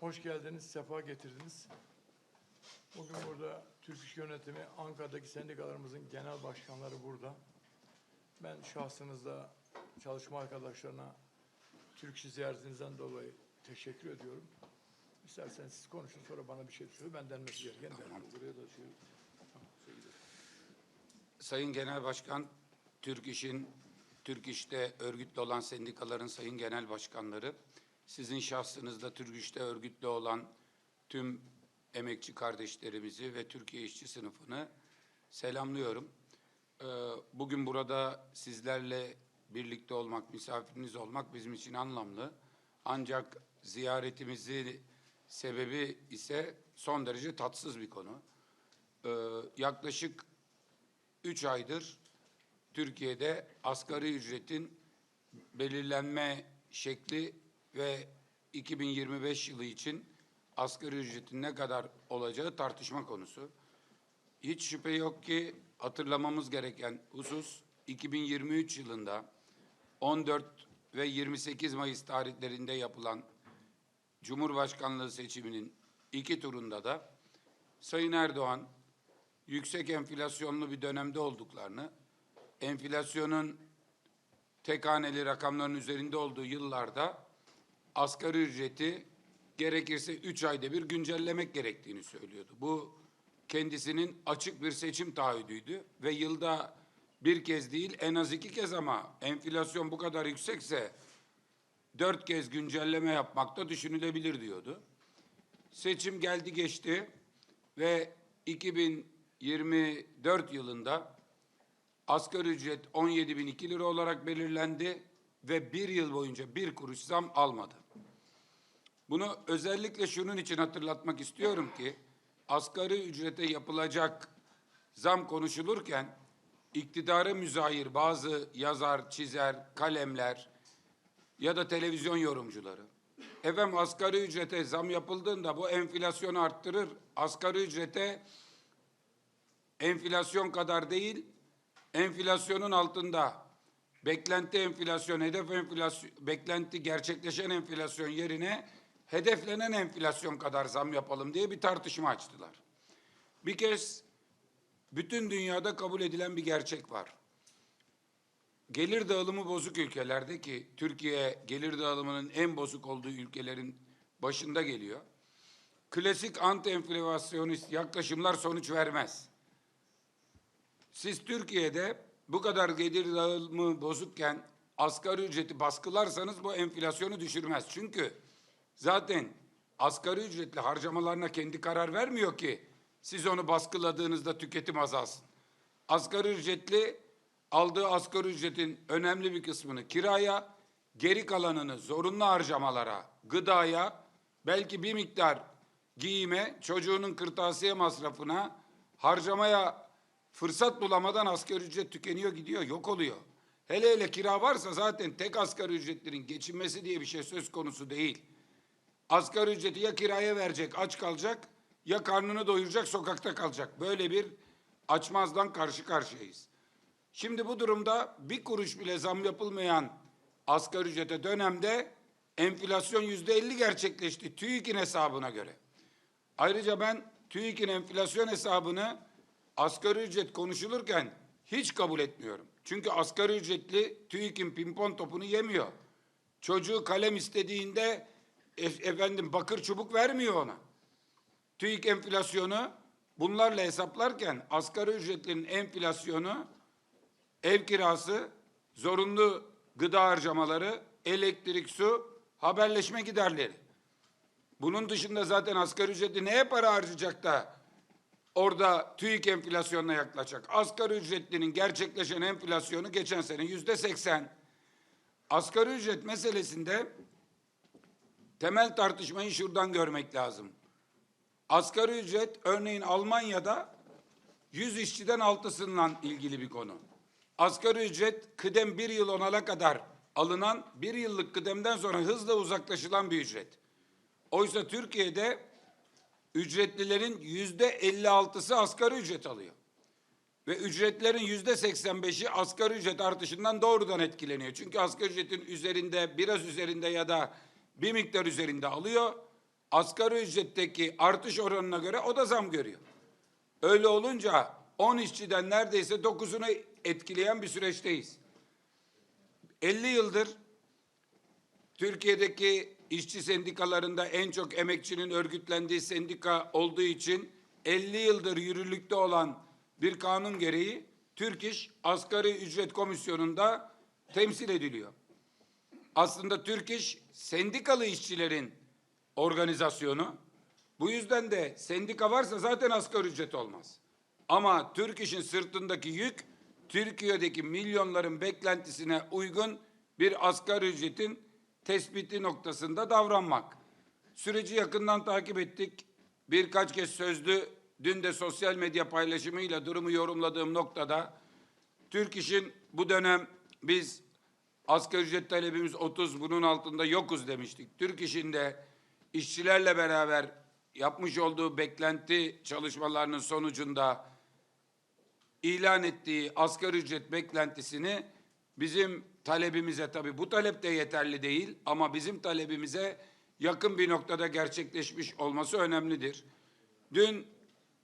Hoş geldiniz, sefa getirdiniz. Bugün burada Türk İş Yönetimi, Ankara'daki sendikalarımızın genel başkanları burada. Ben şahsınızda çalışma arkadaşlarına Türk İş'i ziyaretinizden dolayı teşekkür ediyorum. İsterseniz siz konuşun sonra bana bir şey söyle. Ben denmesi gereken derim. Buraya da şey, Sayın Genel Başkan, Türk İş'in, Türk İş'te örgütlü olan sendikaların sayın genel başkanları, sizin şahsınızda Türk İş'te örgütlü olan tüm emekçi kardeşlerimizi ve Türkiye işçi sınıfını selamlıyorum. Ee, Bugün burada sizlerle birlikte olmak, misafiriniz olmak bizim için anlamlı. Ancak ziyaretimizi sebebi ise son derece tatsız bir konu. Ee, Yaklaşık Üç aydır Türkiye'de asgari ücretin belirlenme şekli ve 2025 yılı için asgari ücretin ne kadar olacağı tartışma konusu. Hiç şüphe yok ki hatırlamamız gereken husus 2023 yılında 14 ve 28 Mayıs tarihlerinde yapılan Cumhurbaşkanlığı seçiminin iki turunda da Sayın Erdoğan yüksek enflasyonlu bir dönemde olduklarını, enflasyonun tek haneli rakamların üzerinde olduğu yıllarda asgari ücreti gerekirse üç ayda bir güncellemek gerektiğini söylüyordu. Bu kendisinin açık bir seçim taahhüdüydü ve yılda bir kez değil en az iki kez ama enflasyon bu kadar yüksekse dört kez güncelleme yapmak da düşünülebilir diyordu. Seçim geldi geçti ve 2024 yılında asgari ücret 17.002 lira olarak belirlendi ve bir yıl boyunca bir kuruş zam almadı. Bunu özellikle şunun için hatırlatmak istiyorum ki asgari ücrete yapılacak zam konuşulurken iktidara müzahir bazı yazar, çizer, kalemler ya da televizyon yorumcuları efendim asgari ücrete zam yapıldığında bu enflasyonu arttırır. Asgari ücrete enflasyon kadar değil, enflasyonun altında beklenti enflasyon, hedef enflasyon, beklenti gerçekleşen enflasyon yerine hedeflenen enflasyon kadar zam yapalım diye bir tartışma açtılar. Bir kez bütün dünyada kabul edilen bir gerçek var. Gelir dağılımı bozuk ülkelerde ki Türkiye gelir dağılımının en bozuk olduğu ülkelerin başında geliyor. Klasik anti enflasyonist yaklaşımlar sonuç vermez. Siz Türkiye'de bu kadar gelir dağılımı bozukken asgari ücreti baskılarsanız bu enflasyonu düşürmez. Çünkü zaten asgari ücretli harcamalarına kendi karar vermiyor ki siz onu baskıladığınızda tüketim azalsın. Asgari ücretli aldığı asgari ücretin önemli bir kısmını kiraya, geri kalanını zorunlu harcamalara, gıdaya, belki bir miktar giyime, çocuğunun kırtasiye masrafına, harcamaya fırsat bulamadan asgari ücret tükeniyor gidiyor, yok oluyor. Hele hele kira varsa zaten tek asgari ücretlerin geçinmesi diye bir şey söz konusu değil. Asgari ücreti ya kiraya verecek, aç kalacak ya karnını doyuracak, sokakta kalacak. Böyle bir açmazdan karşı karşıyayız. Şimdi bu durumda bir kuruş bile zam yapılmayan asgari ücrete dönemde enflasyon yüzde elli gerçekleşti TÜİK'in hesabına göre. Ayrıca ben TÜİK'in enflasyon hesabını asgari ücret konuşulurken hiç kabul etmiyorum. Çünkü asgari ücretli TÜİK'in pimpon topunu yemiyor. Çocuğu kalem istediğinde e- efendim bakır çubuk vermiyor ona. TÜİK enflasyonu bunlarla hesaplarken asgari ücretlinin enflasyonu ev kirası, zorunlu gıda harcamaları, elektrik, su, haberleşme giderleri. Bunun dışında zaten asgari ücretli neye para harcayacak da orada TÜİK enflasyonuna yaklaşacak. Asgari ücretlinin gerçekleşen enflasyonu geçen sene yüzde seksen. Asgari ücret meselesinde temel tartışmayı şuradan görmek lazım. Asgari ücret örneğin Almanya'da 100 işçiden altısından ilgili bir konu. Asgari ücret kıdem bir yıl onala kadar alınan bir yıllık kıdemden sonra hızla uzaklaşılan bir ücret. Oysa Türkiye'de ücretlilerin yüzde 56'sı asgari ücret alıyor. Ve ücretlerin yüzde 85'i asgari ücret artışından doğrudan etkileniyor. Çünkü asgari ücretin üzerinde, biraz üzerinde ya da bir miktar üzerinde alıyor. asgari ücretteki artış oranına göre o da zam görüyor. Öyle olunca 10 işçiden neredeyse 9'unu etkileyen bir süreçteyiz. 50 yıldır Türkiye'deki işçi sendikalarında en çok emekçinin örgütlendiği sendika olduğu için 50 yıldır yürürlükte olan bir kanun gereği Türk İş Asgari Ücret Komisyonu'nda temsil ediliyor. Aslında Türk İş sendikalı işçilerin organizasyonu. Bu yüzden de sendika varsa zaten asgari ücret olmaz. Ama Türk İş'in sırtındaki yük Türkiye'deki milyonların beklentisine uygun bir asgari ücretin tespiti noktasında davranmak. Süreci yakından takip ettik. Birkaç kez sözlü, dün de sosyal medya paylaşımıyla durumu yorumladığım noktada Türk İş'in bu dönem biz asgari ücret talebimiz 30 bunun altında yokuz demiştik. Türk İş'in de işçilerle beraber yapmış olduğu beklenti çalışmalarının sonucunda ilan ettiği asgari ücret beklentisini bizim talebimize tabii bu talep de yeterli değil ama bizim talebimize yakın bir noktada gerçekleşmiş olması önemlidir. Dün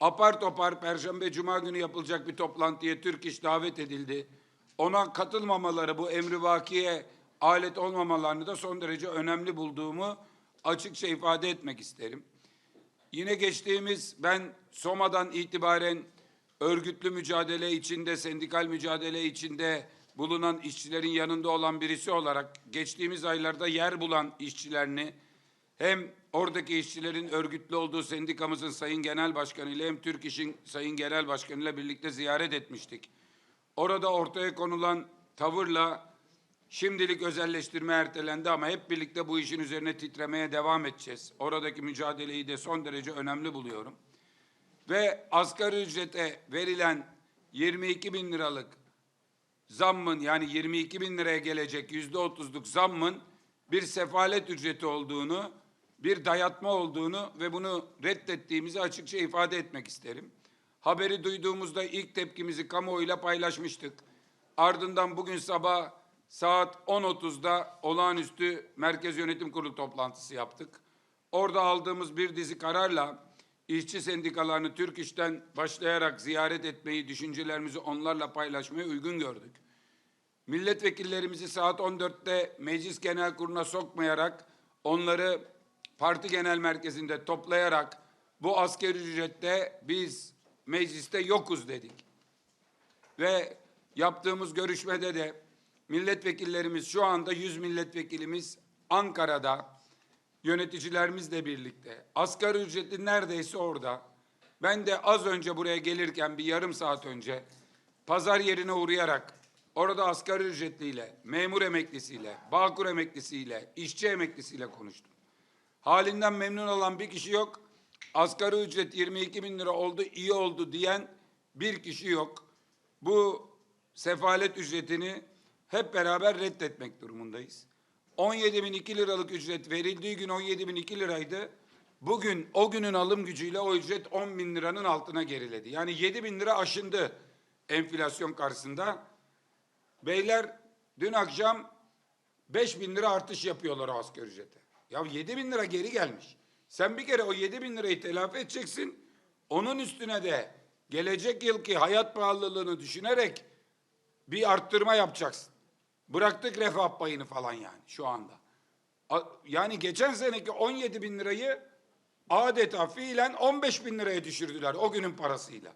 apar topar Perşembe Cuma günü yapılacak bir toplantıya Türk İş davet edildi. Ona katılmamaları bu emri vakiye alet olmamalarını da son derece önemli bulduğumu açıkça ifade etmek isterim. Yine geçtiğimiz ben Soma'dan itibaren örgütlü mücadele içinde, sendikal mücadele içinde bulunan işçilerin yanında olan birisi olarak geçtiğimiz aylarda yer bulan işçilerini hem oradaki işçilerin örgütlü olduğu sendikamızın Sayın Genel Başkanı ile hem Türk İş'in Sayın Genel Başkanı ile birlikte ziyaret etmiştik. Orada ortaya konulan tavırla şimdilik özelleştirme ertelendi ama hep birlikte bu işin üzerine titremeye devam edeceğiz. Oradaki mücadeleyi de son derece önemli buluyorum. Ve asgari ücrete verilen 22 bin liralık zammın yani 22 bin liraya gelecek yüzde otuzluk zammın bir sefalet ücreti olduğunu, bir dayatma olduğunu ve bunu reddettiğimizi açıkça ifade etmek isterim. Haberi duyduğumuzda ilk tepkimizi kamuoyuyla paylaşmıştık. Ardından bugün sabah saat 10.30'da olağanüstü Merkez Yönetim Kurulu toplantısı yaptık. Orada aldığımız bir dizi kararla işçi sendikalarını Türk İş'ten başlayarak ziyaret etmeyi, düşüncelerimizi onlarla paylaşmayı uygun gördük. Milletvekillerimizi saat 14'te Meclis Genel Kurulu'na sokmayarak onları parti genel merkezinde toplayarak bu asgari ücrette biz mecliste yokuz dedik. Ve yaptığımız görüşmede de milletvekillerimiz şu anda 100 milletvekilimiz Ankara'da yöneticilerimizle birlikte. Asgari ücretli neredeyse orada. Ben de az önce buraya gelirken bir yarım saat önce pazar yerine uğrayarak orada asgari ücretliyle, memur emeklisiyle, bağkur emeklisiyle, işçi emeklisiyle konuştum. Halinden memnun olan bir kişi yok. Asgari ücret 22 bin lira oldu, iyi oldu diyen bir kişi yok. Bu sefalet ücretini hep beraber reddetmek durumundayız. 17 bin 2 liralık ücret verildiği gün 17 bin 2 liraydı. Bugün o günün alım gücüyle o ücret 10 bin liranın altına geriledi. Yani 7 bin lira aşındı enflasyon karşısında. Beyler dün akşam 5 bin lira artış yapıyorlar asgari ücrete. Ya 7 bin lira geri gelmiş. Sen bir kere o 7 bin lirayı telafi edeceksin. Onun üstüne de gelecek yılki hayat pahalılığını düşünerek bir arttırma yapacaksın. Bıraktık refah payını falan yani şu anda. Yani geçen seneki 17 bin lirayı adeta fiilen 15 bin liraya düşürdüler o günün parasıyla.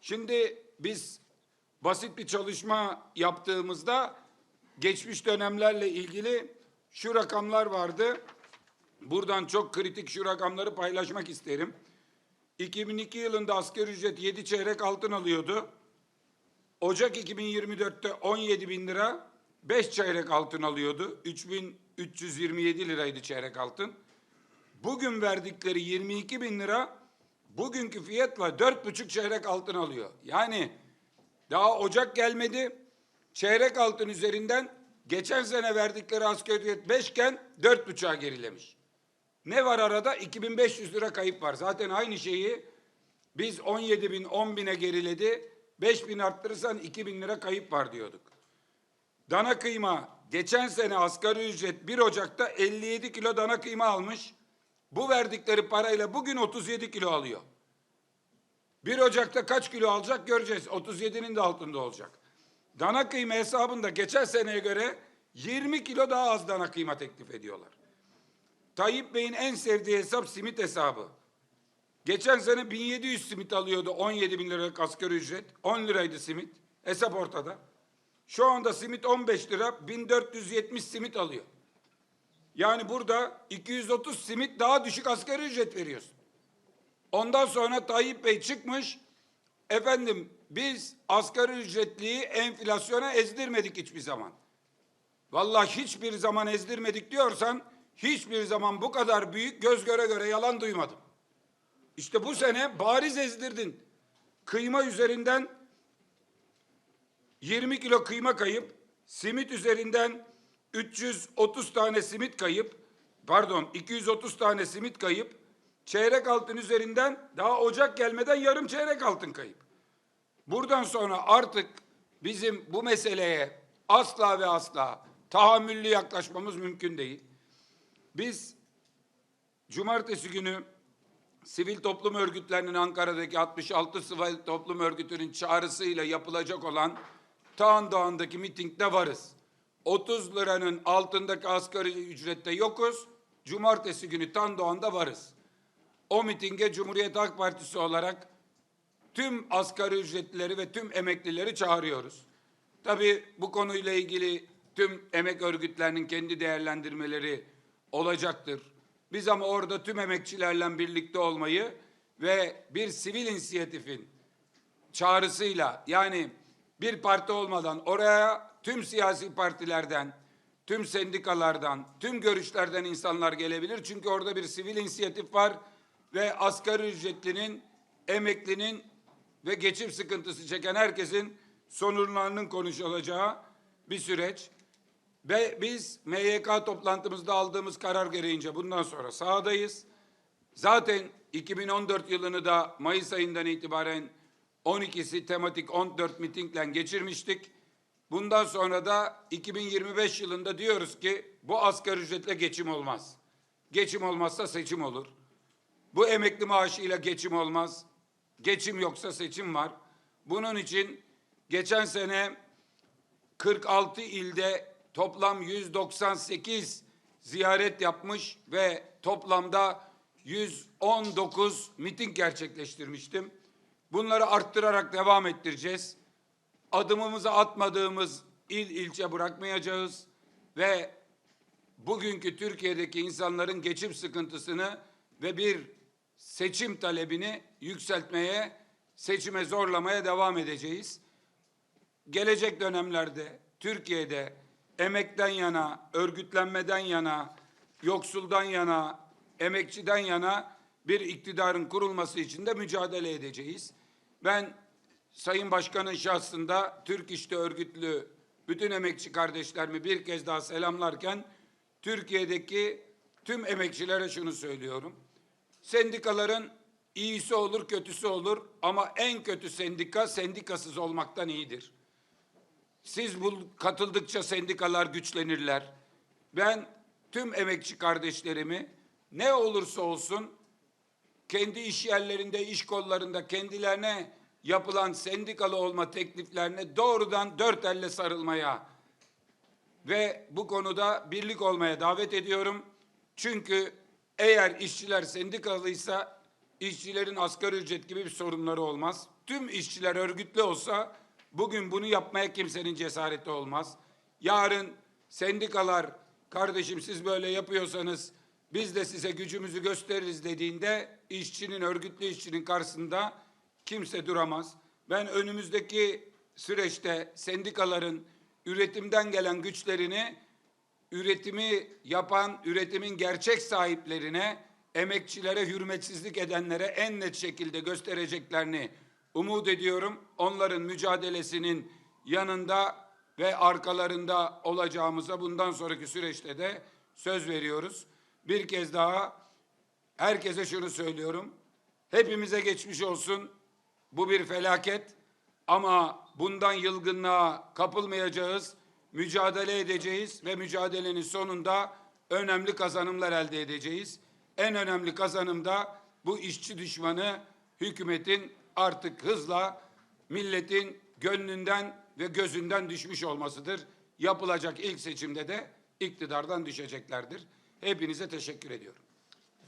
Şimdi biz basit bir çalışma yaptığımızda geçmiş dönemlerle ilgili şu rakamlar vardı. Buradan çok kritik şu rakamları paylaşmak isterim. 2002 yılında asgari ücret 7 çeyrek altın alıyordu. Ocak 2024'te 17 bin lira 5 çeyrek altın alıyordu. 3327 liraydı çeyrek altın. Bugün verdikleri 22 bin lira bugünkü fiyatla 4,5 çeyrek altın alıyor. Yani daha Ocak gelmedi. Çeyrek altın üzerinden geçen sene verdikleri asgari ücret 5 iken 4,5'a gerilemiş. Ne var arada? 2500 lira kayıp var. Zaten aynı şeyi biz 17 bin 10 bine geriledi. 5 bin arttırırsan 2 bin lira kayıp var diyorduk. Dana kıyma geçen sene asgari ücret 1 Ocak'ta 57 kilo dana kıyma almış. bu verdikleri parayla bugün 37 kilo alıyor. 1 Ocak'ta kaç kilo alacak göreceğiz. 37'nin de altında olacak. Dana kıyma hesabında geçen seneye göre 20 kilo daha az dana kıyma teklif ediyorlar. Tayyip Bey'in en sevdiği hesap simit hesabı. Geçen sene 1700 simit alıyordu 17 bin liralık asgari ücret. 10 liraydı simit. Hesap ortada. Şu anda simit 15 lira 1470 simit alıyor. Yani burada 230 simit daha düşük asgari ücret veriyorsun. Ondan sonra Tayyip Bey çıkmış. Efendim biz asgari ücretliyi enflasyona ezdirmedik hiçbir zaman. Vallahi hiçbir zaman ezdirmedik diyorsan hiçbir zaman bu kadar büyük göz göre göre yalan duymadım. İşte bu sene bariz ezdirdin. Kıyma üzerinden 20 kilo kıyma kayıp, simit üzerinden 330 tane simit kayıp, pardon 230 tane simit kayıp, çeyrek altın üzerinden daha Ocak gelmeden yarım çeyrek altın kayıp. Buradan sonra artık bizim bu meseleye asla ve asla tahammüllü yaklaşmamız mümkün değil. Biz cumartesi günü sivil toplum örgütlerinin Ankara'daki 66 sivil toplum örgütünün çağrısıyla yapılacak olan Tağan Dağı'ndaki mitingde varız. 30 liranın altındaki asgari ücrette yokuz. Cumartesi günü Tan Doğan'da varız. O mitinge Cumhuriyet Halk Partisi olarak tüm asgari ücretlileri ve tüm emeklileri çağırıyoruz. Tabii bu konuyla ilgili tüm emek örgütlerinin kendi değerlendirmeleri olacaktır. Biz ama orada tüm emekçilerle birlikte olmayı ve bir sivil inisiyatifin çağrısıyla yani bir parti olmadan oraya tüm siyasi partilerden, tüm sendikalardan, tüm görüşlerden insanlar gelebilir. Çünkü orada bir sivil inisiyatif var ve asgari ücretlinin, emeklinin ve geçim sıkıntısı çeken herkesin sorunlarının konuşulacağı bir süreç. Ve biz MYK toplantımızda aldığımız karar gereğince bundan sonra sahadayız. Zaten 2014 yılını da Mayıs ayından itibaren 12'si tematik 14 mitingle geçirmiştik. Bundan sonra da 2025 yılında diyoruz ki bu asgari ücretle geçim olmaz. Geçim olmazsa seçim olur. Bu emekli maaşıyla geçim olmaz. Geçim yoksa seçim var. Bunun için geçen sene 46 ilde toplam 198 ziyaret yapmış ve toplamda 119 miting gerçekleştirmiştim. Bunları arttırarak devam ettireceğiz. Adımımızı atmadığımız il ilçe bırakmayacağız ve bugünkü Türkiye'deki insanların geçim sıkıntısını ve bir seçim talebini yükseltmeye, seçime zorlamaya devam edeceğiz. Gelecek dönemlerde Türkiye'de emekten yana, örgütlenmeden yana, yoksuldan yana, emekçiden yana bir iktidarın kurulması için de mücadele edeceğiz. Ben Sayın Başkan'ın şahsında Türk İş'te örgütlü bütün emekçi kardeşlerimi bir kez daha selamlarken Türkiye'deki tüm emekçilere şunu söylüyorum. Sendikaların iyisi olur, kötüsü olur ama en kötü sendika sendikasız olmaktan iyidir. Siz bu katıldıkça sendikalar güçlenirler. Ben tüm emekçi kardeşlerimi ne olursa olsun kendi iş yerlerinde, iş kollarında kendilerine yapılan sendikalı olma tekliflerine doğrudan dört elle sarılmaya ve bu konuda birlik olmaya davet ediyorum. Çünkü eğer işçiler sendikalıysa işçilerin asgari ücret gibi bir sorunları olmaz. Tüm işçiler örgütlü olsa bugün bunu yapmaya kimsenin cesareti olmaz. Yarın sendikalar kardeşim siz böyle yapıyorsanız biz de size gücümüzü gösteririz dediğinde işçinin örgütlü işçinin karşısında kimse duramaz. Ben önümüzdeki süreçte sendikaların üretimden gelen güçlerini üretimi yapan, üretimin gerçek sahiplerine, emekçilere hürmetsizlik edenlere en net şekilde göstereceklerini umut ediyorum. Onların mücadelesinin yanında ve arkalarında olacağımıza bundan sonraki süreçte de söz veriyoruz. Bir kez daha herkese şunu söylüyorum. Hepimize geçmiş olsun. Bu bir felaket ama bundan yılgınlığa kapılmayacağız. Mücadele edeceğiz ve mücadelenin sonunda önemli kazanımlar elde edeceğiz. En önemli kazanım da bu işçi düşmanı hükümetin artık hızla milletin gönlünden ve gözünden düşmüş olmasıdır. Yapılacak ilk seçimde de iktidardan düşeceklerdir. Hepinize teşekkür ediyorum.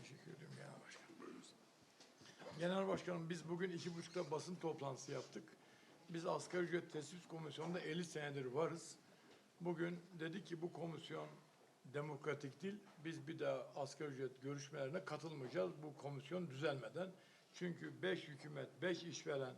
Teşekkür ediyorum Genel Başkanım. Genel Başkanım biz bugün iki buçukta basın toplantısı yaptık. Biz asgari ücret tespit komisyonunda 50 senedir varız. Bugün dedik ki bu komisyon demokratik değil. Biz bir daha asgari ücret görüşmelerine katılmayacağız bu komisyon düzelmeden. Çünkü 5 hükümet, 5 işveren,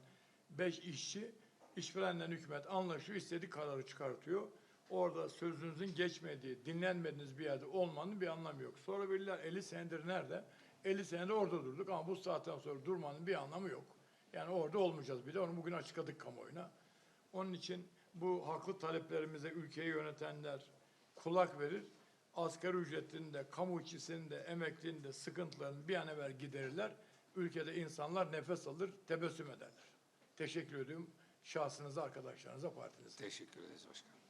5 işçi, işverenle hükümet anlaşıyor, istediği kararı çıkartıyor. Orada sözünüzün geçmediği, dinlenmediğiniz bir yerde olmanın bir anlamı yok. Sonra bilirler 50 senedir nerede? 50 senedir orada durduk ama bu saatten sonra durmanın bir anlamı yok. Yani orada olmayacağız bir de onu bugün açıkladık kamuoyuna. Onun için bu haklı taleplerimize ülkeyi yönetenler kulak verir. Asgari ücretinin de, kamu işçisinin de, emeklinin de sıkıntılarını bir an evvel giderirler. Ülkede insanlar nefes alır, tebessüm ederler. Teşekkür ediyorum şahsınıza, arkadaşlarınıza, partinize. Teşekkür ederiz başkanım.